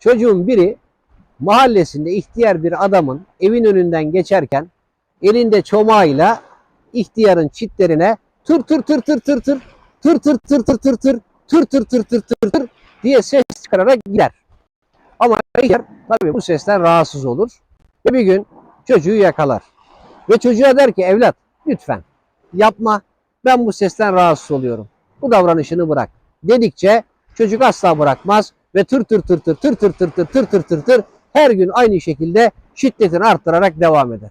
Çocuğun biri mahallesinde ihtiyar bir adamın evin önünden geçerken elinde çomağıyla ihtiyarın çitlerine tır tır tır tır tır tır tır tır tır tır tır tır tır tır tır tır tır tır diye ses çıkararak gider. Ama ihtiyar tabii bu sesten rahatsız olur ve bir gün çocuğu yakalar. Ve çocuğa der ki evlat lütfen yapma ben bu sesten rahatsız oluyorum. Bu davranışını bırak. Dedikçe çocuk asla bırakmaz ve tır tır tır tır tır tır tır tır tır tır tır tır her gün aynı şekilde şiddetini arttırarak devam eder.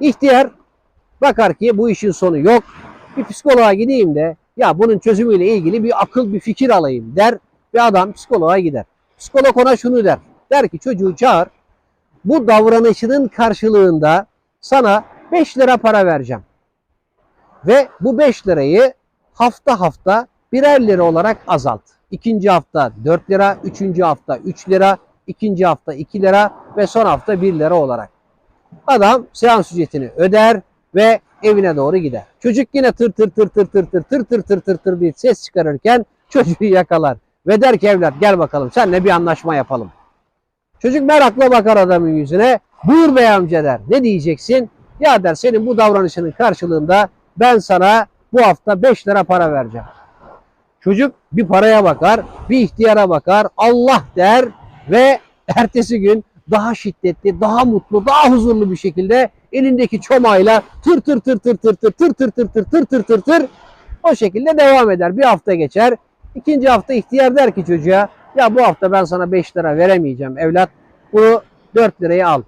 İhtiyar bakar ki bu işin sonu yok. Bir psikoloğa gideyim de ya bunun çözümüyle ilgili bir akıl bir fikir alayım der ve adam psikoloğa gider. Psikolog ona şunu der. Der ki çocuğu çağır. Bu davranışının karşılığında sana 5 lira para vereceğim. Ve bu 5 lirayı hafta hafta birer lira olarak azalt. İkinci hafta 4 lira, üçüncü hafta 3 lira, ikinci hafta 2 lira ve son hafta 1 lira olarak. Adam seans ücretini öder ve evine doğru gider. Çocuk yine tır tır tır tır tır tır tır tır tır tır tır diye ses çıkarırken çocuğu yakalar. Ve der ki evlat gel bakalım seninle bir anlaşma yapalım. Çocuk merakla bakar adamın yüzüne. Buyur bey amca der. Ne diyeceksin? Ya der senin bu davranışının karşılığında ben sana bu hafta 5 lira para vereceğim. Çocuk bir paraya bakar, bir ihtiyara bakar, Allah der ve ertesi gün daha şiddetli, daha mutlu, daha huzurlu bir şekilde elindeki çomağıyla tır tır tır tır tır tır tır tır tır tır tır tır tır tır o şekilde devam eder. Bir hafta geçer. İkinci hafta ihtiyar der ki çocuğa ya bu hafta ben sana 5 lira veremeyeceğim evlat. Bunu 4 liraya al.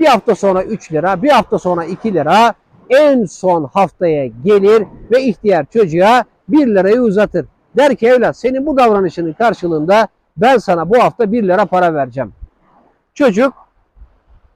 Bir hafta sonra 3 lira, bir hafta sonra 2 lira. En son haftaya gelir ve ihtiyar çocuğa 1 lirayı uzatır. Der ki evlat senin bu davranışının karşılığında ben sana bu hafta 1 lira para vereceğim. Çocuk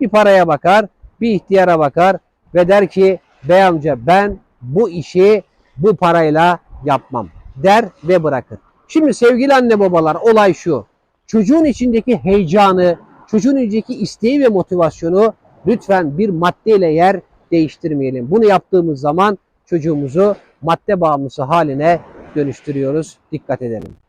bir paraya bakar, bir ihtiyara bakar ve der ki bey amca ben bu işi bu parayla yapmam der ve bırakır. Şimdi sevgili anne babalar olay şu. Çocuğun içindeki heyecanı, çocuğun içindeki isteği ve motivasyonu lütfen bir maddeyle yer değiştirmeyelim. Bunu yaptığımız zaman çocuğumuzu madde bağımlısı haline dönüştürüyoruz. Dikkat edelim.